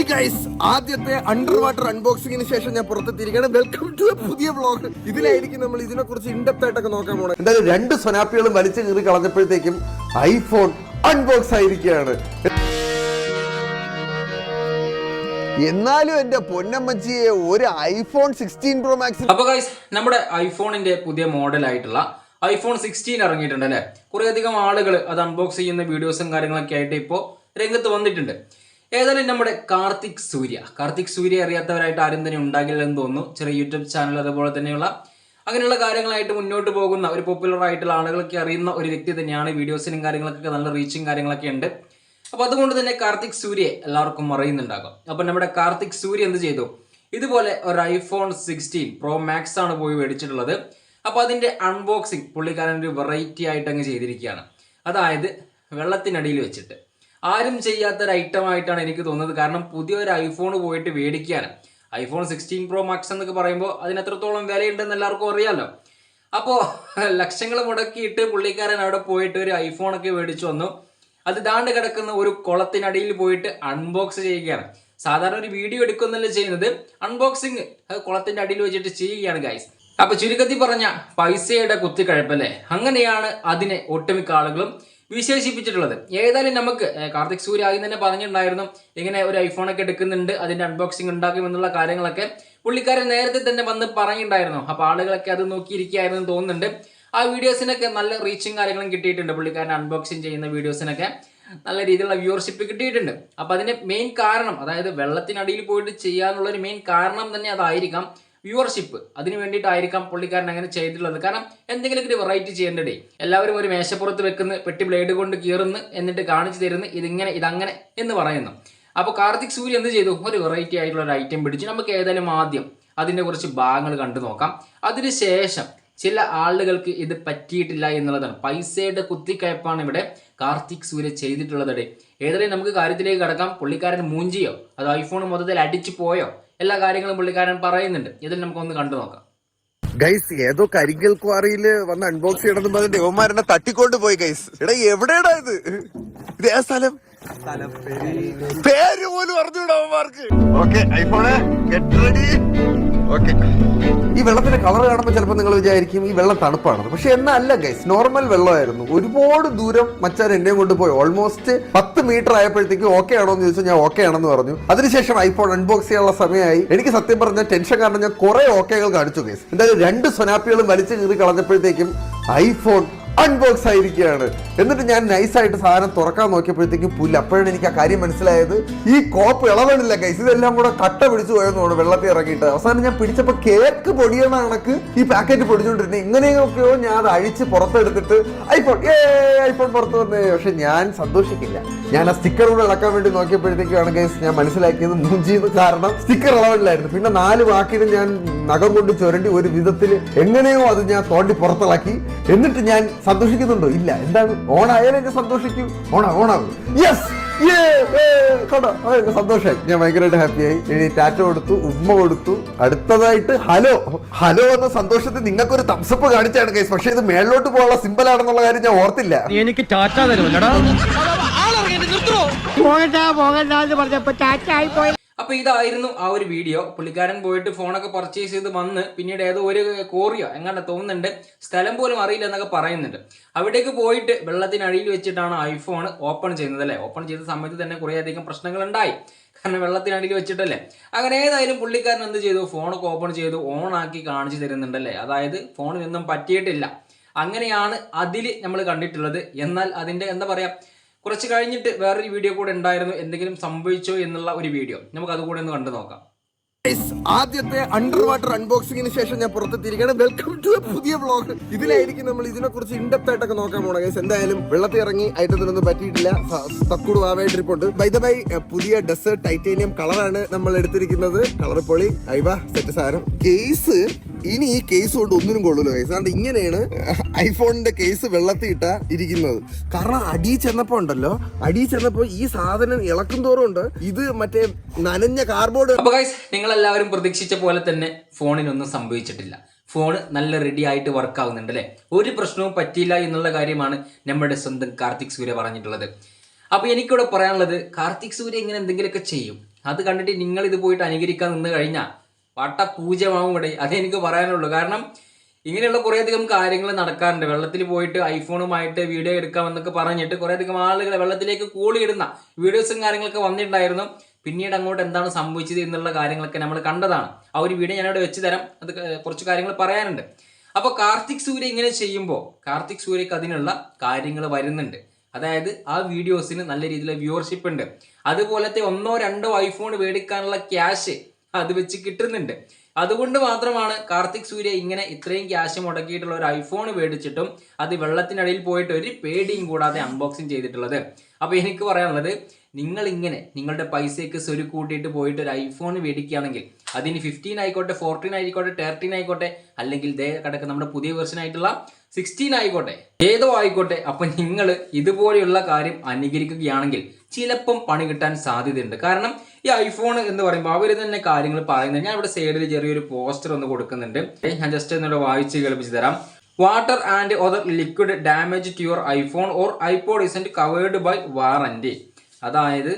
Hi guys ആദ്യത്തെ under water അൺബോക്സിംഗിന് ശേഷം ഞാൻ പുറത്തെത്തിയിരിക്കുകയാണ്. വെൽക്കം ടു എ പുതിയ വ്ളോഗ് ഇതിലായിരിക്കും നമ്മൾ ഇതിനെ കുറിച്ച് ഇൻഡെപ്റ്റ് ആയിട്ടൊക്കെ നോക്കാൻ പോകണം എന്തായാലും രണ്ട് സ്വനാപ്പികളും വലിച്ചു കീറി കളഞ്ഞപ്പോഴത്തേക്കും ഐഫോൺ അൺബോക്സ് ആയിരിക്കുകയാണ്. എന്നാലും എന്റെ പൊന്നമ്മച്ചിയെ ഒരു ഐഫോൺ സിക്സ്റ്റീൻ പ്രോ മാക്സ് അപ്പൊ ഗൈസ് നമ്മുടെ ഐഫോണിന്റെ പുതിയ മോഡൽ ആയിട്ടുള്ള ഐഫോൺ സിക്സ്റ്റീൻ ഇറങ്ങിയിട്ടുണ്ട് അല്ലെ? കുറെ അധികം ആളുകൾ അത് അൺബോക്സ് ചെയ്യുന്ന വീഡിയോസും കാര്യങ്ങളൊക്കെ ആയിട്ട് ഇപ്പോൾ രംഗത്ത് വന്നിട്ടുണ്ട്. ഏതായാലും നമ്മുടെ കാർത്തിക് സൂര്യ. കാർത്തിക് സൂര്യ അറിയാത്തവരായിട്ട് ആരും തന്നെ ഉണ്ടാകില്ല എന്ന് തോന്നുന്നു. ചെറിയ യൂട്യൂബ് ചാനൽ അതുപോലെ തന്നെയുള്ള അങ്ങനെയുള്ള കാര്യങ്ങളായിട്ട് മുന്നോട്ട് പോകുന്ന ഒരു പോപ്പുലർ ആയിട്ടുള്ള ആളുകളൊക്കെ അറിയുന്ന ഒരു വ്യക്തി തന്നെയാണ് വീഡിയോസിനും കാര്യങ്ങളൊക്കെ നല്ല റീച്ചും കാര്യങ്ങളൊക്കെ ഉണ്ട്. അപ്പൊ അതുകൊണ്ട് തന്നെ കാർത്തിക് സൂര്യയെ എല്ലാവർക്കും അറിയുന്നുണ്ടാകും. അപ്പൊ നമ്മുടെ കാർത്തിക് സൂര്യ എന്ത് ചെയ്തു? ഇതുപോലെ ഒരു ഐഫോൺ സിക്സ്റ്റീൻ പ്രോ മാക്സ് ആണ് പോയി മേടിച്ചിട്ടുള്ളത്. അപ്പൊ അതിന്റെ അൺബോക്സിങ് പുള്ളിക്കാരൻ ഒരു വെറൈറ്റി ആയിട്ട് അങ്ങ് ചെയ്തിരിക്കുകയാണ്. അതായത് വെള്ളത്തിനടിയിൽ വെച്ചിട്ട്. ആരും ചെയ്യാത്ത ഒരു ഐറ്റം ആയിട്ടാണ് എനിക്ക് തോന്നുന്നത്. കാരണം പുതിയൊരു ഐഫോൺ പോയിട്ട് മേടിക്കാൻ ഐഫോൺ സിക്സ്റ്റീൻ പ്രോ മാക്സ് എന്നൊക്കെ പറയുമ്പോൾ അതിന് എത്രത്തോളം വിലയുണ്ടെന്ന് എല്ലാവർക്കും അറിയാമല്ലോ അപ്പോൾ ലക്ഷങ്ങൾ മുടക്കിയിട്ട് പുള്ളിക്കാരൻ അവിടെ പോയിട്ട് ഒരു ഐഫോൺ ഒക്കെ മേടിച്ചു വന്നു. അത് ദാണ്ട് കിടക്കുന്ന ഒരു കുളത്തിനടിയിൽ പോയിട്ട് അൺബോക്സ് ചെയ്യുകയാണ്. സാധാരണ ഒരു വീഡിയോ എടുക്കുന്നല്ല ചെയ്യുന്നത്? അൺബോക്സിങ് കുളത്തിന്റെ അടിയിൽ വെച്ചിട്ട് ചെയ്യുകയാണ് ഗൈസ് അപ്പൊ ചുരുക്കത്തിൽ പറഞ്ഞ പൈസയുടെ കുത്തിക്കഴപ്പല്ലേ? അങ്ങനെയാണ് അതിനെ ഒട്ടുമിക്ക ആളുകളും വിശേഷിപ്പിച്ചിട്ടുള്ളത്. ഏതായാലും നമുക്ക് കാർത്തിക് സൂര്യ ആദ്യം തന്നെ പറഞ്ഞിട്ടുണ്ടായിരുന്നു ഇങ്ങനെ ഒരു ഐഫോൺ ഒക്കെ എടുക്കുന്നുണ്ട് അതിന്റെ അൺബോക്സിംഗ് ഉണ്ടാക്കും എന്നുള്ള കാര്യങ്ങളൊക്കെ പുള്ളിക്കാരൻ നേരത്തെ തന്നെ വന്ന് പറഞ്ഞിട്ടുണ്ടായിരുന്നു. അപ്പൊ ആളുകളൊക്കെ അത് നോക്കിയിരിക്കുകയായിരുന്നു തോന്നുന്നുണ്ട്. ആ വീഡിയോസിനൊക്കെ നല്ല റീച്ചും കാര്യങ്ങളും കിട്ടിയിട്ടുണ്ട് പുള്ളിക്കാരൻ അൺബോക്സിങ് ചെയ്യുന്ന വീഡിയോസിനൊക്കെ നല്ല രീതിയിലുള്ള വ്യൂവർഷിപ്പ് കിട്ടിയിട്ടുണ്ട്. അപ്പൊ അതിന്റെ മെയിൻ കാരണം അതായത് വെള്ളത്തിനടിയിൽ പോയിട്ട് ചെയ്യാനുള്ള ഒരു മെയിൻ കാരണം തന്നെ അതായിരിക്കാം. വ്യൂവർഷിപ്പ് അതിന് വേണ്ടിയിട്ടായിരിക്കാം പുള്ളിക്കാരൻ അങ്ങനെ ചെയ്തിട്ടുള്ളത്. കാരണം എന്തെങ്കിലും ഒരു വെറൈറ്റി ചെയ്യേണ്ടേ എല്ലാവരും ഒരു മേശപ്പുറത്ത് വെക്കുന്ന പെട്ടി ബ്ലേഡ് കൊണ്ട് കീറുന്നു എന്നിട്ട് കാണിച്ചു തരുന്നു ഇതിങ്ങനെ ഇതങ്ങനെ എന്ന് പറയുന്നു. അപ്പോൾ കാർത്തിക് സൂര്യ എന്ത് ചെയ്തു? ഒരു വെറൈറ്റി ആയിട്ടുള്ള ഒരു ഐറ്റം പിടിച്ചു. നമുക്ക് ഏതായാലും ആദ്യം അതിന്റെ കുറച്ച് ഭാഗങ്ങൾ കണ്ടു നോക്കാം. അതിനുശേഷം ചില ആളുകൾക്ക് ഇത് പറ്റിയിട്ടില്ല എന്നുള്ളതാണ്. പൈസയുടെ കുത്തിക്കയപ്പാണ് ഇവിടെ കാർത്തിക് സൂര്യ ചെയ്തിട്ടുള്ളത്. ഏതായാലും നമുക്ക് കാര്യത്തിലേക്ക് കടക്കാം. പുള്ളിക്കാരൻ മൂഞ്ചിയോ? അത് ഐഫോൺ മൊത്തത്തിൽ അടിച്ചു പോയോ? എല്ലാ കാര്യങ്ങളും പുള്ളിക്കാരൻ പറയുന്നുണ്ട്. ഇതിൽ നമുക്കൊന്ന് കണ്ടു നോക്കാം. ഗൈസ് ഏതോ കരിങ്കൽ ക്വാറിയിൽ വന്ന് അൺബോക്സ് ചെയ്യണമെന്ന് പറഞ്ഞ ദേവന്മാരെന്നെ തട്ടിക്കൊണ്ട് പോയി ഗൈസ് എടാ എവിടെയാടാ ഇത്? ഇത് സ്ഥലം? പേര് പോലും അറിഞ്ഞൂടാ അവന്മാർക്ക് okay iPhone get ready okay ഈ വെള്ളത്തിന്റെ കളർ കാണുമ്പോൾ ചിലപ്പോൾ നിങ്ങൾ വിചാരിക്കും ഈ വെള്ളം തണുപ്പാണെന്ന് പക്ഷെ എന്നല്ല ഗൈസ് നോർമൽ വെള്ളമായിരുന്നു. ഒരുപാട് ദൂരം മച്ചാൻ എന്നെയും കൊണ്ട് പോയി. ഓൾമോസ്റ്റ് പത്ത് മീറ്റർ ആയപ്പോഴത്തേക്ക് ഓക്കെ ആണോ എന്ന് ചോദിച്ചാൽ ഞാൻ ഓക്കെ ആണെന്ന് പറഞ്ഞു. അതിനുശേഷം ഐഫോൺ അൺബോക്സ് ചെയ്യാനുള്ള സമയമായി. എനിക്ക് സത്യം പറഞ്ഞ ടെൻഷൻ കാരണം ഞാൻ കുറെ ഓക്കെകൾ കാണിച്ചു ഗൈസ് എന്തായാലും രണ്ട് സ്വനാപ്പികളും വലിച്ചു കീറി കളഞ്ഞപ്പോഴത്തേക്കും ഐഫോൺ അൺബോക്സ് ആയിരിക്കുകയാണ്. എന്നിട്ട് ഞാൻ നൈസായിട്ട് സാധനം തുറക്കാൻ നോക്കിയപ്പോഴത്തേക്കും പുല്ല്. അപ്പോഴാണ് എനിക്ക് ആ കാര്യം മനസ്സിലായത്. ഈ കോപ്പ് ഇളവണില്ല കൈസ് ഇതെല്ലാം കൂടെ കട്ട പിടിച്ചു പോയെന്നാണ് വെള്ളത്തിൽ ഇറങ്ങിയിട്ട്. അവസാനം ഞാൻ പിടിച്ചപ്പോൾ കേക്ക് പൊടിയുന്ന കണക്ക് ഈ പാക്കറ്റ് പൊടിച്ചുകൊണ്ടിരുന്നത് ഇങ്ങനെയൊക്കെയോ ഞാൻ അത് അഴിച്ച് പുറത്തെടുത്തിട്ട് ഐഫോൺ ഏ ഐഫോൺ പുറത്ത് വന്നേ. പക്ഷെ ഞാൻ സന്തോഷിക്കില്ല. ഞാൻ ആ സ്റ്റിക്കർ കൂടെ ഇളക്കാൻ വേണ്ടി നോക്കിയപ്പോഴത്തേക്കാണ് കേസ് ഞാൻ മനസ്സിലാക്കിയത് മൂഞ്ചിന്ന് കാരണം സ്റ്റിക്കർ ഇളവില്ലായിരുന്നു പിന്നെ നാല് വാക്കിന് ഞാൻ നഖം കൊണ്ട് ചുരണ്ടി ഒരു വിധത്തിൽ എങ്ങനെയോ അത് ഞാൻ തോണ്ടി പുറത്തിളക്കി. എന്നിട്ട് ഞാൻ സന്തോഷിക്കുന്നുണ്ടോ? ഇല്ല. എന്താണ്? ഓണായാലും എന്നെ സന്തോഷിക്കും. ഓണാ ഓണാകും യെസ് സന്തോഷമായി ഞാൻ ഭയങ്കരമായിട്ട് ഹാപ്പിയായി ഇനി ടാറ്റ കൊടുത്തു ഉമ്മ കൊടുത്തു. അടുത്തതായിട്ട് ഹലോ. ഹലോ എന്ന സന്തോഷത്തിൽ നിങ്ങൾക്കൊരു തംസപ്പ് കാണിച്ചാണ് കേസ് പക്ഷെ ഇത് മേളിലോട്ട് പോകാനുള്ള സിമ്പിൾ ആണെന്നുള്ള കാര്യം ഞാൻ ഓർത്തില്ല. നീ എനിക്ക് ടാറ്റ തരുമല്ലടാ. പോകണ്ട പോകണ്ട എന്ന് പറഞ്ഞപ്പോ ടാറ്റായി പോയി അപ്പൊ ഇതായിരുന്നു ആ ഒരു വീഡിയോ പുള്ളിക്കാരൻ പോയിട്ട് ഫോണൊക്കെ പർച്ചേസ് ചെയ്ത് വന്ന് പിന്നീട് ഏതോ ഒരു കോറിയോ എങ്ങനെ തോന്നുന്നുണ്ട്. സ്ഥലം പോലും അറിയില്ല എന്നൊക്കെ പറയുന്നുണ്ട്. അവിടേക്ക് പോയിട്ട് വെള്ളത്തിനടിയിൽ വെച്ചിട്ടാണ് ഐഫോൺ ഓപ്പൺ ചെയ്യുന്നത് അല്ലേ? ഓപ്പൺ ചെയ്ത സമയത്ത് തന്നെ കുറേയധികം പ്രശ്നങ്ങൾ ഉണ്ടായി കാരണം വെള്ളത്തിനടിയിൽ വെച്ചിട്ടല്ലേ. അങ്ങനെ ഏതായാലും പുള്ളിക്കാരൻ എന്ത് ചെയ്തു? ഫോണൊക്കെ ഓപ്പൺ ചെയ്തു ഓൺ ആക്കി കാണിച്ചു തരുന്നുണ്ടല്ലേ അതായത് ഫോണിനൊന്നും പറ്റിയിട്ടില്ല. അങ്ങനെയാണ് അതിൽ നമ്മൾ കണ്ടിട്ടുള്ളത്. എന്നാൽ അതിന്റെ എന്താ പറയാ? കുറച്ച് കഴിഞ്ഞിട്ട് വേറൊരു വീഡിയോ കൂടെ ഉണ്ടായിരുന്നു. എന്തെങ്കിലും സംഭവിച്ചോ എന്നുള്ള ഒരു വീഡിയോ നമുക്ക് അതുകൂടെ ഒന്ന് കണ്ടു നോക്കാം. ആദ്യത്തെ അണ്ടർ വാട്ടർ അൺബോക്സിംഗിന് ശേഷം ഞാൻ പുറത്തെത്തിയിരിക്കുകയാണ്. വെൽക്കം ടു പുതിയ വ്ലോഗ് ഇതിലായിരിക്കും നമ്മൾ ഇതിനെ കുറിച്ച് ഇൻഡെപ്ത് ആയിട്ടൊക്കെ നോക്കാൻ പോണ കേസ് എന്തായാലും വെള്ളത്തിൽ ഇറങ്ങി ഐറ്റത്തിനൊന്നും പറ്റിയിട്ടില്ല. തക്കുടു ആവായിട്ട് ഇരിപ്പുണ്ട് ബൈ ദ ബൈ പുതിയ ഡെസേർട്ട് ടൈറ്റേനിയം കളറാണ് നമ്മൾ എടുത്തിരിക്കുന്നത്. കളർ പൊളി. ഐവ സെറ്റ് സാരം. കേസ് ഇനി ഈ കേസ് കൊണ്ട് ഒന്നിനും കൊള്ളൂല കേസ് അതുകൊണ്ട് ഇങ്ങനെയാണ് ഐഫോണിന്റെ കേസ് വെള്ളത്തിൽ ഇട്ട ഇരിക്കുന്നത്. കാരണം അടി ചെന്നപ്പോ ഉണ്ടല്ലോ അടി ചെന്നപ്പോ ഈ സാധനം ഇളക്കും തോറും ഉണ്ട്. ഇത് മറ്റേ നനഞ്ഞ കാർബോർഡ് നിങ്ങൾ എല്ലാവരും പ്രതീക്ഷിച്ച പോലെ തന്നെ ഫോണിനൊന്നും സംഭവിച്ചിട്ടില്ല. ഫോൺ നല്ല റെഡി ആയിട്ട് വർക്ക് ആവുന്നുണ്ട് അല്ലേ? ഒരു പ്രശ്നവും പറ്റിയില്ല എന്നുള്ള കാര്യമാണ് നമ്മുടെ സ്വന്തം കാർത്തിക് സൂര്യ പറഞ്ഞിട്ടുള്ളത്. അപ്പൊ എനിക്കിവിടെ പറയാനുള്ളത് കാർത്തിക് സൂര്യ ഇങ്ങനെ എന്തെങ്കിലുമൊക്കെ ചെയ്യും. അത് കണ്ടിട്ട് നിങ്ങൾ ഇത് പോയിട്ട് അനുകരിക്കാൻ നിന്ന് കഴിഞ്ഞാൽ വട്ട പൂജ്യമാവും ഇവിടെ അതെനിക്ക് പറയാനുള്ളൂ. കാരണം ഇങ്ങനെയുള്ള കുറേയധികം കാര്യങ്ങൾ നടക്കാറുണ്ട്. വെള്ളത്തിൽ പോയിട്ട് ഐഫോണുമായിട്ട് വീഡിയോ എടുക്കാമെന്നൊക്കെ പറഞ്ഞിട്ട് കുറേയധികം ആളുകൾ വെള്ളത്തിലേക്ക് കൂളിയിടുന്ന വീഡിയോസും കാര്യങ്ങളൊക്കെ വന്നിട്ടുണ്ടായിരുന്നു. പിന്നീട് അങ്ങോട്ട് എന്താണ് സംഭവിച്ചത് എന്നുള്ള കാര്യങ്ങളൊക്കെ നമ്മൾ കണ്ടതാണ്. ആ ഒരു വീഡിയോ ഞാനിവിടെ വെച്ച് തരാം. അത് കുറച്ച് കാര്യങ്ങൾ പറയാനുണ്ട്. അപ്പോൾ കാർത്തിക് സൂര്യ ഇങ്ങനെ ചെയ്യുമ്പോൾ കാർത്തിക് സൂര്യക്ക് അതിനുള്ള കാര്യങ്ങൾ വരുന്നുണ്ട്. അതായത് ആ വീഡിയോസിന് നല്ല രീതിയിലുള്ള വ്യൂവർഷിപ്പ് ഉണ്ട് അതുപോലത്തെ ഒന്നോ രണ്ടോ ഐഫോൺ മേടിക്കാനുള്ള ക്യാഷ് അത് വെച്ച് കിട്ടുന്നുണ്ട്. അതുകൊണ്ട് മാത്രമാണ് കാർത്തിക് സൂര്യ ഇങ്ങനെ ഇത്രയും ക്യാഷ് മുടക്കിയിട്ടുള്ള ഒരു ഐഫോൺ മേടിച്ചിട്ടും അത് വെള്ളത്തിനടിയിൽ പോയിട്ട് ഒരു പേടിയും കൂടാതെ അൺബോക്സിങ് ചെയ്തിട്ടുള്ളത്. അപ്പോൾ എനിക്ക് പറയാനുള്ളത് നിങ്ങൾ ഇങ്ങനെ നിങ്ങളുടെ പൈസയ്ക്ക് സ്വരു കൂട്ടിയിട്ട് പോയിട്ട് ഒരു ഐഫോൺ മേടിക്കുകയാണെങ്കിൽ അതിന് ഫിഫ്റ്റീൻ ആയിക്കോട്ടെ ഫോർട്ടീൻ ആയിക്കോട്ടെ തേർട്ടീൻ ആയിക്കോട്ടെ അല്ലെങ്കിൽ ദേ കിടക്കുന്ന നമ്മുടെ പുതിയ വെർഷൻ ആയിട്ടുള്ള സിക്സ്റ്റീൻ ആയിക്കോട്ടെ ഏതോ ആയിക്കോട്ടെ അപ്പൊ നിങ്ങൾ ഇതുപോലെയുള്ള കാര്യം അനുകരിക്കുകയാണെങ്കിൽ ചിലപ്പം പണി കിട്ടാൻ സാധ്യതയുണ്ട്. കാരണം ഈ ഐഫോൺ എന്ന് പറയുമ്പോൾ അവർ തന്നെ കാര്യങ്ങൾ പറയുന്നത്. ഞാൻ ഇവിടെ സൈഡിൽ ചെറിയൊരു പോസ്റ്റർ ഒന്ന് കൊടുക്കുന്നുണ്ട്. ഞാൻ ജസ്റ്റ് ഒന്നുകൂടെ വായിച്ച് കേൾപ്പിച്ച് തരാം. Water and other liquid damage to your iPhone or iPod isn't covered by warranty അതായത്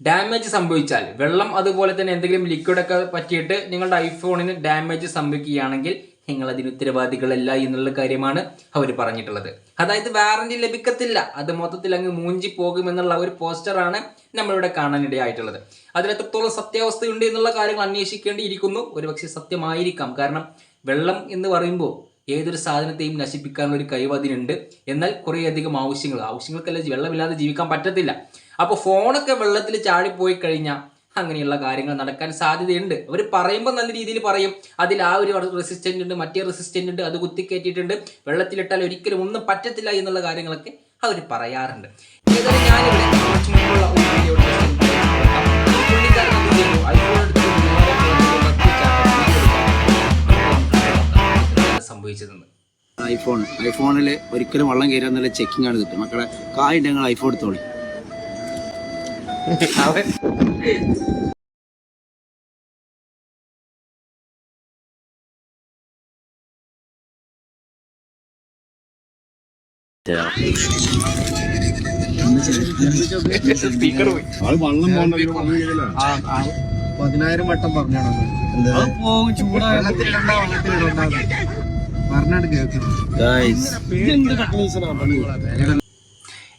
ഡാമേജ് സംഭവിച്ചാൽ വെള്ളം അതുപോലെ തന്നെ എന്തെങ്കിലും ലിക്വിഡ് ഒക്കെ പറ്റിയിട്ട് നിങ്ങളുടെ ഐഫോണിന് ഡാമേജ് സംഭവിക്കുകയാണെങ്കിൽ നിങ്ങൾ അതിന് ഉത്തരവാദികളല്ല എന്നുള്ള കാര്യമാണ് അവർ പറഞ്ഞിട്ടുള്ളത്. അതായത് വാറന്റി ലഭിക്കത്തില്ല. അത് മൊത്തത്തിൽ അങ്ങ് മൂഞ്ചി പോകുമെന്നുള്ള ഒരു പോസ്റ്ററാണ് നമ്മളിവിടെ കാണാനിടയായിട്ടുള്ളത്. അതിൽ എത്രത്തോളം സത്യാവസ്ഥയുണ്ട് എന്നുള്ള കാര്യങ്ങൾ അന്വേഷിക്കേണ്ടിയിരിക്കുന്നു. ഒരുപക്ഷെ സത്യമായിരിക്കാം. കാരണം വെള്ളം എന്ന് പറയുമ്പോൾ ഏതൊരു സാധനത്തെയും നശിപ്പിക്കാനുള്ള ഒരു കഴിവ് അതിനുണ്ട്. എന്നാൽ കുറേയധികം ആവശ്യങ്ങൾ. ആവശ്യങ്ങൾക്കല്ല വെള്ളമില്ലാതെ ജീവിക്കാൻ പറ്റത്തില്ല. അപ്പോൾ ഫോണൊക്കെ വെള്ളത്തിൽ ചാടിപ്പോയി കഴിഞ്ഞാൽ അങ്ങനെയുള്ള കാര്യങ്ങൾ നടക്കാൻ സാധ്യതയുണ്ട്. അവർ പറയുമ്പോൾ നല്ല രീതിയിൽ പറയും. അതിൽ ആ ഒരു റെസിസ്റ്റന്റ് ഉണ്ട് മറ്റേ റെസിസ്റ്റന്റ് ഉണ്ട് അത് കുത്തിക്കയറ്റിയിട്ടുണ്ട് വെള്ളത്തിലിട്ടാൽ ഒരിക്കലും ഒന്നും പറ്റത്തില്ല എന്നുള്ള കാര്യങ്ങളൊക്കെ അവർ പറയാറുണ്ട്. ഏതായാലും വീഡിയോ ഐഫോൺ ഐഫോണിൽ ഒരിക്കലും വെള്ളം കയറുക എന്നുള്ള ചെക്കിംഗ് ആണ് കിട്ടും മക്കളെ കായുണ്ട് ഞങ്ങൾ ഐഫോൺ എടുത്തോളി. അവൻ സ്പീക്കർ പോയി. പതിനായിരം വട്ടം പറഞ്ഞാണോ വെള്ളത്തിലിടണ്ട വെള്ളത്തിലിടണ്ട. പറഞ്ഞാണ് കേൾക്കണം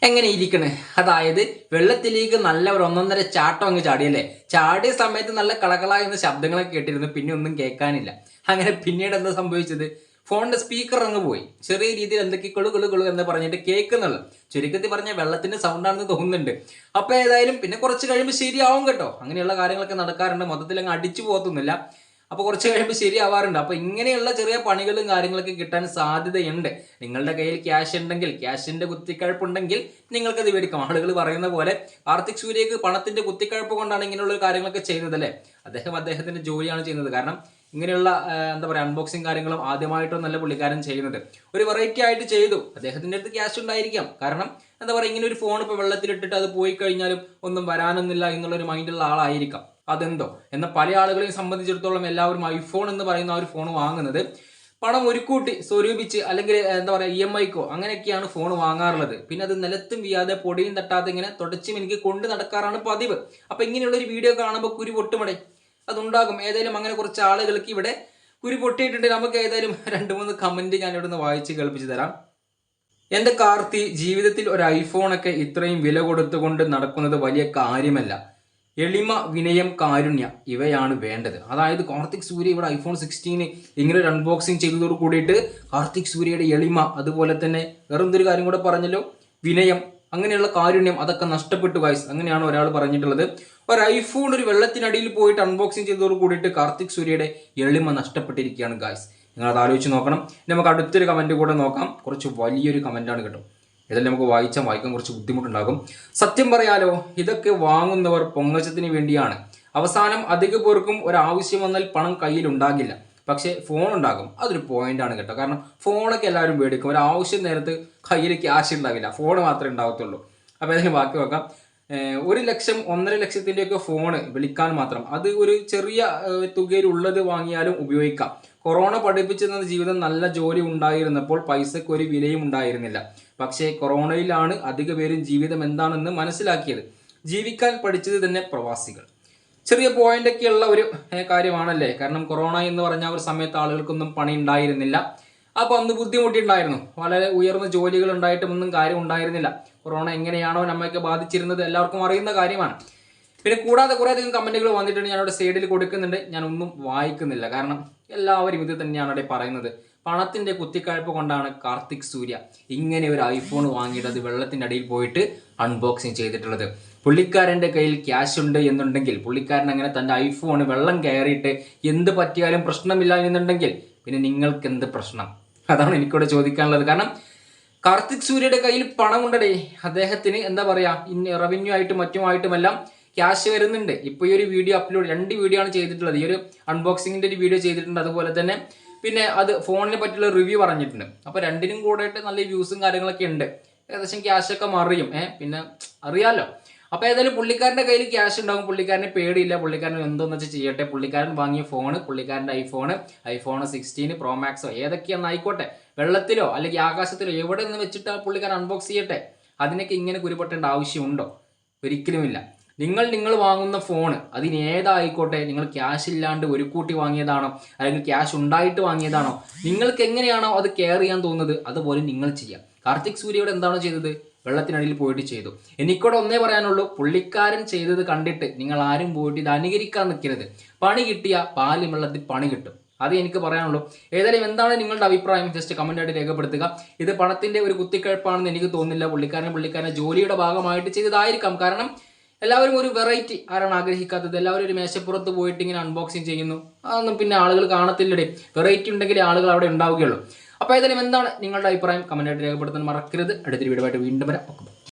എങ്ങനെ ഇരിക്കണേ അതായത് വെള്ളത്തിലേക്ക് നല്ല ഒരു ഒന്നൊന്നര ചാട്ടം അങ്ങ് ചാടിയല്ലേ? ചാടിയ സമയത്ത് നല്ല കളകള എന്ന ശബ്ദങ്ങളൊക്കെ കേട്ടിരുന്നു. പിന്നെ ഒന്നും കേൾക്കാനില്ല. അങ്ങനെ പിന്നീട് എന്താ സംഭവിച്ചത്? ഫോണിന്റെ സ്പീക്കർ അങ്ങ് പോയി. ചെറിയ രീതിയിൽ എന്തൊക്കെ കൊളു കൊളു കൊളു എന്ന് പറഞ്ഞിട്ട് കേൾക്കുന്നുള്ളു. ചുരുക്കത്തിൽ പറഞ്ഞ വെള്ളത്തിന്റെ സൗണ്ടാണെന്ന് തോന്നുന്നുണ്ട്. അപ്പൊ ഏതായാലും പിന്നെ കുറച്ച് കഴിയുമ്പോൾ ശരിയാവും കേട്ടോ. അങ്ങനെയുള്ള കാര്യങ്ങളൊക്കെ നടക്കാറുണ്ട്. മൊത്തത്തിൽ അങ്ങ് അടിച്ചു പോകത്തൊന്നുമില്ല. അപ്പോൾ കുറച്ച് കഴിയുമ്പോൾ ശരിയാവാറുണ്ട്. അപ്പോൾ ഇങ്ങനെയുള്ള ചെറിയ പണികളും കാര്യങ്ങളൊക്കെ കിട്ടാൻ സാധ്യതയുണ്ട്. നിങ്ങളുടെ കയ്യിൽ ക്യാഷ് ഉണ്ടെങ്കിൽ ക്യാഷിന്റെ കുത്തിക്കഴപ്പുണ്ടെങ്കിൽ നിങ്ങൾക്കത് മേടിക്കാം ആളുകൾ പറയുന്ന പോലെ കാർത്തിക് സൂര്യക്ക് പണത്തിന്റെ കുത്തിക്കഴപ്പ് കൊണ്ടാണ് ഇങ്ങനെയുള്ള കാര്യങ്ങളൊക്കെ ചെയ്യുന്നത് അല്ലേ? അദ്ദേഹം അദ്ദേഹത്തിന്റെ ജോലിയാണ് ചെയ്യുന്നത്. കാരണം ഇങ്ങനെയുള്ള എന്താ പറയുക അൺബോക്സിങ് കാര്യങ്ങളും ആദ്യമായിട്ടൊന്നും നല്ല പുള്ളിക്കാരൻ ചെയ്യുന്നത്. ഒരു വെറൈറ്റി ആയിട്ട് ചെയ്തു. അദ്ദേഹത്തിന്റെ അടുത്ത് ക്യാഷ് ഉണ്ടായിരിക്കാം. കാരണം എന്താ പറയുക ഇങ്ങനെ ഒരു ഫോൺ ഇപ്പോൾ വെള്ളത്തിലിട്ടിട്ട് അത് പോയി കഴിഞ്ഞാലും ഒന്നും വരാനൊന്നുമില്ല എന്നുള്ളൊരു മൈൻഡുള്ള ആളായിരിക്കാം. അതെന്തോ? എന്നാൽ പല ആളുകളെയും സംബന്ധിച്ചിടത്തോളം എല്ലാവരും ഐഫോൺ എന്ന് പറയുന്ന ഒരു ഫോൺ വാങ്ങുന്നത് പണം ഒരു കൂട്ടി സ്വരൂപിച്ച് അല്ലെങ്കിൽ എന്താ പറയുക ഇ എം ഐക്കോ അങ്ങനെയൊക്കെയാണ് ഫോൺ വാങ്ങാറുള്ളത്. പിന്നെ അത് നിലത്തും വീയാതെ പൊടിയും തട്ടാതെ ഇങ്ങനെ തുടച്ചും എനിക്ക് കൊണ്ട് നടക്കാറാണ് പതിവ്. അപ്പൊ ഇങ്ങനെയുള്ള ഒരു വീഡിയോ കാണുമ്പോൾ കുരു പൊട്ടുമടേ. അതുണ്ടാകും. ഏതായാലും അങ്ങനെ കുറച്ച് ആളുകൾക്ക് ഇവിടെ കുരു പൊട്ടിയിട്ടുണ്ട്. നമുക്ക് ഏതായാലും രണ്ട് മൂന്ന് കമന്റ് ഞാൻ ഇവിടെ നിന്ന് വായിച്ച് കേൾപ്പിച്ച് തരാം. എന്റെ കാർത്തി ജീവിതത്തിൽ ഒരു ഐഫോണൊക്കെ ഇത്രയും വില കൊടുത്തുകൊണ്ട് നടക്കുന്നത് വലിയ കാര്യമല്ല. എളിമ വിനയം കാരുണ്യ ഇവയാണ് വേണ്ടത്. അതായത് കാർത്തിക് സൂര്യ ഇവിടെ ഐഫോൺ സിക്സ്റ്റീന് ഇങ്ങനെ ഒരു അൺബോക്സിങ് ചെയ്തതോട് കൂടിയിട്ട് കാർത്തിക് സൂര്യയുടെ എളിമ അതുപോലെ തന്നെ വേറെ എന്തൊരു കാര്യം കൂടെ പറഞ്ഞല്ലോ? വിനയം അങ്ങനെയുള്ള കാരുണ്യം അതൊക്കെ നഷ്ടപ്പെട്ടു ഗായ്സ് അങ്ങനെയാണ് ഒരാൾ പറഞ്ഞിട്ടുള്ളത്. ഒരു ഐഫോൺ ഒരു വെള്ളത്തിനടിയിൽ പോയിട്ട് അൺബോക്സിങ് ചെയ്തതോട് കൂടിയിട്ട് കാർത്തിക് സൂര്യയുടെ എളിമ നഷ്ടപ്പെട്ടിരിക്കുകയാണ് ഗായ്സ് നിങ്ങൾ അത് ആലോചിച്ച് നോക്കണം. നമുക്ക് അടുത്തൊരു കമന്റ് കൂടെ നോക്കാം. കുറച്ച് വലിയൊരു കമന്റാണ് കേട്ടോ. ഇതെല്ലാം നമുക്ക് വായിച്ചാൽ വായിക്കാൻ കുറച്ച് ബുദ്ധിമുട്ടുണ്ടാകും. സത്യം പറയാലോ ഇതൊക്കെ വാങ്ങുന്നവർ പൊങ്ങച്ചത്തിന് വേണ്ടിയാണ്. അവസാനം അധിക പേർക്കും ഒരാവശ്യം വന്നാൽ പണം കയ്യിലുണ്ടാകില്ല പക്ഷേ ഫോൺ ഉണ്ടാകും. അതൊരു പോയിന്റ് ആണ് കേട്ടോ. കാരണം ഫോണൊക്കെ എല്ലാവരും മേടിക്കും. ഒരു ആവശ്യം നേരത്ത് കയ്യിൽ ക്യാഷ് ഉണ്ടാകില്ല ഫോൺ മാത്രമേ ഉണ്ടാകത്തുള്ളൂ അപ്പോൾ ഏതായാലും ബാക്കി നോക്കാം. ഒരു ലക്ഷം ഒന്നര ലക്ഷത്തിന്റെയൊക്കെ ഫോണ് വിളിക്കാൻ മാത്രം. അത് ഒരു ചെറിയ തുകയിൽ തുകയിലുള്ളത് വാങ്ങിയാലും ഉപയോഗിക്കാം. കൊറോണ പഠിപ്പിച്ചിരുന്ന ജീവിതം നല്ല ജോലി ഉണ്ടായിരുന്നപ്പോൾ പൈസക്ക് ഒരു വിലയും ഉണ്ടായിരുന്നില്ല. പക്ഷേ കൊറോണയിലാണ് അധിക പേരും ജീവിതം എന്താണെന്ന് മനസ്സിലാക്കിയത്. ജീവിക്കാൻ പഠിച്ചത് തന്നെ പ്രവാസികൾ. ചെറിയ പോയിന്റൊക്കെ ഉള്ള ഒരു കാര്യമാണല്ലേ? കാരണം കൊറോണ എന്ന് പറഞ്ഞ ഒരു സമയത്ത് ആളുകൾക്കൊന്നും പണി ഉണ്ടായിരുന്നില്ല അപ്പോൾ അന്ന് ബുദ്ധിമുട്ടിണ്ടായിരുന്നു. വളരെ ഉയർന്ന ജോലികൾ ഉണ്ടായിട്ടും ഒന്നും കാര്യം ഉണ്ടായിരുന്നില്ല കൊറോണ എങ്ങനെയാണോ നമ്മയൊക്കെ ബാധിച്ചിരുന്നത് എല്ലാവർക്കും അറിയുന്ന കാര്യമാണ്. പിന്നെ കൂടാതെ കുറേ അധികം കമന്റുകൾ വന്നിട്ടുണ്ട്. ഞാനവിടെ സൈഡിൽ കൊടുക്കുന്നുണ്ട്. ഞാനൊന്നും വായിക്കുന്നില്ല. കാരണം എല്ലാവരും ഇത് തന്നെയാണ് അവിടെ പറയുന്നത്. പണത്തിന്റെ കുത്തിക്കഴപ്പ് കൊണ്ടാണ് കാർത്തിക് സൂര്യ ഇങ്ങനെ ഒരു ഐഫോൺ വാങ്ങിയിട്ട് അത് വെള്ളത്തിന്റെ അടിയിൽ പോയിട്ട് അൺബോക്സിങ് ചെയ്തിട്ടുള്ളത്. പുള്ളിക്കാരന്റെ കയ്യിൽ ക്യാഷ് ഉണ്ട് എന്നുണ്ടെങ്കിൽ പുള്ളിക്കാരൻ അങ്ങനെ തന്റെ ഐഫോൺ വെള്ളം കയറിയിട്ട് എന്ത് പറ്റിയാലും പ്രശ്നമില്ല എന്നുണ്ടെങ്കിൽ പിന്നെ നിങ്ങൾക്ക് എന്ത് പ്രശ്നം? അതാണ് എനിക്കിവിടെ ചോദിക്കാനുള്ളത്. കാരണം കാർത്തിക് സൂര്യയുടെ കയ്യിൽ പണം ഉണ്ടടേ അദ്ദേഹത്തിന് എന്താ പറയാ ഇന്ന് റവന്യൂ ആയിട്ടും മറ്റുമായിട്ടുമെല്ലാം ക്യാഷ് വരുന്നുണ്ട്. ഇപ്പൊ ഈ ഒരു വീഡിയോ അപ്ലോഡ് രണ്ട് വീഡിയോ ആണ് ചെയ്തിട്ടുള്ളത്. ഈ ഒരു അൺബോക്സിങ്ങിന്റെ ഒരു വീഡിയോ ചെയ്തിട്ടുണ്ട്. അതുപോലെ തന്നെ പിന്നെ അത് ഫോണിനെ പറ്റിയുള്ള റിവ്യൂ പറഞ്ഞിട്ടുണ്ട്. അപ്പോൾ രണ്ടിനും കൂടെ നല്ല വ്യൂസും കാര്യങ്ങളൊക്കെ ഉണ്ട്. ഏകദേശം ക്യാഷ് ഒക്കെ മറിയും. ഏഹ് പിന്നെ അറിയാമല്ലോ അപ്പോൾ ഏതായാലും പുള്ളിക്കാരന്റെ കയ്യിൽ ക്യാഷ് ഉണ്ടാകും പുള്ളിക്കാരനെ പേടിയില്ല. പുള്ളിക്കാരൻ എന്തോന്ന് വെച്ചാൽ ചെയ്യട്ടെ. പുള്ളിക്കാരൻ വാങ്ങിയ ഫോണ് പുള്ളിക്കാരന്റെ ഐഫോൺ ഐഫോൺ സിക്സ്റ്റീൻ പ്രോ മാക്സോ ഏതൊക്കെയാണെന്ന് ആയിക്കോട്ടെ. വെള്ളത്തിലോ അല്ലെങ്കിൽ ആകാശത്തിലോ എവിടെ നിന്ന് വെച്ചിട്ട് ആ പുള്ളിക്കാരൻ അൺബോക്സ് ചെയ്യട്ടെ? അതിനൊക്കെ ഇങ്ങനെ കുരുപെട്ടേണ്ട ആവശ്യമുണ്ടോ? ഒരിക്കലുമില്ല. നിങ്ങൾ നിങ്ങൾ വാങ്ങുന്ന ഫോൺ അതിന് ഏതായിക്കോട്ടെ നിങ്ങൾ ക്യാഷ് ഇല്ലാണ്ട് ഒരു കൂട്ടി വാങ്ങിയതാണോ അല്ലെങ്കിൽ ക്യാഷ് ഉണ്ടായിട്ട് വാങ്ങിയതാണോ നിങ്ങൾക്ക് എങ്ങനെയാണോ അത് കെയർ ചെയ്യാൻ തോന്നുന്നത് അതുപോലെ നിങ്ങൾ ചെയ്യാം. കാർത്തിക് സൂര്യയോട് എന്താണോ ചെയ്തത്? വെള്ളത്തിനടിയിൽ പോയിട്ട് ചെയ്തു. എനിക്കൂടെ ഒന്നേ പറയാനുള്ളൂ പുള്ളിക്കാരൻ ചെയ്തത് കണ്ടിട്ട് നിങ്ങൾ ആരും പോയിട്ട് ഇത് അനുകരിക്കാൻ നിൽക്കരുത്. പണി കിട്ടിയ പാലും വെള്ളത്തിൽ പണി കിട്ടും. അത് എനിക്ക് പറയാനുള്ളൂ. ഏതായാലും എന്താണ് നിങ്ങളുടെ അഭിപ്രായം? ജസ്റ്റ് കമന്റ് ആയിട്ട് രേഖപ്പെടുത്തുക. ഇത് പണത്തിന്റെ ഒരു കുത്തിക്കഴപ്പാണെന്ന് എനിക്ക് തോന്നുന്നില്ല. പുള്ളിക്കാരൻ പുള്ളിക്കാരൻ ജോലിയുടെ ഭാഗമായിട്ട് ചെയ്തതായിരിക്കാം. കാരണം എല്ലാവരും ഒരു വെറൈറ്റി ആരാണ് ആഗ്രഹിക്കാത്തത്? എല്ലാവരും ഒരു മേശപ്പുറത്ത് പോയിട്ട് ഇങ്ങനെ അൺബോക്സിങ് ചെയ്യുന്നു. അതൊന്നും പിന്നെ ആളുകൾ കാണത്തില്ലടേ. വെറൈറ്റി ഉണ്ടെങ്കിൽ ആളുകൾ അവിടെ ഉണ്ടാവുകയുള്ളൂ. അപ്പോൾ ഏതായാലും എന്താണ് നിങ്ങളുടെ അഭിപ്രായം? കമന്റ് ആയിട്ട് രേഖപ്പെടുത്താൻ മറക്കരുത്. അടുത്തൊരു വീഡിയോ ആയിട്ട് വീണ്ടും വരാം.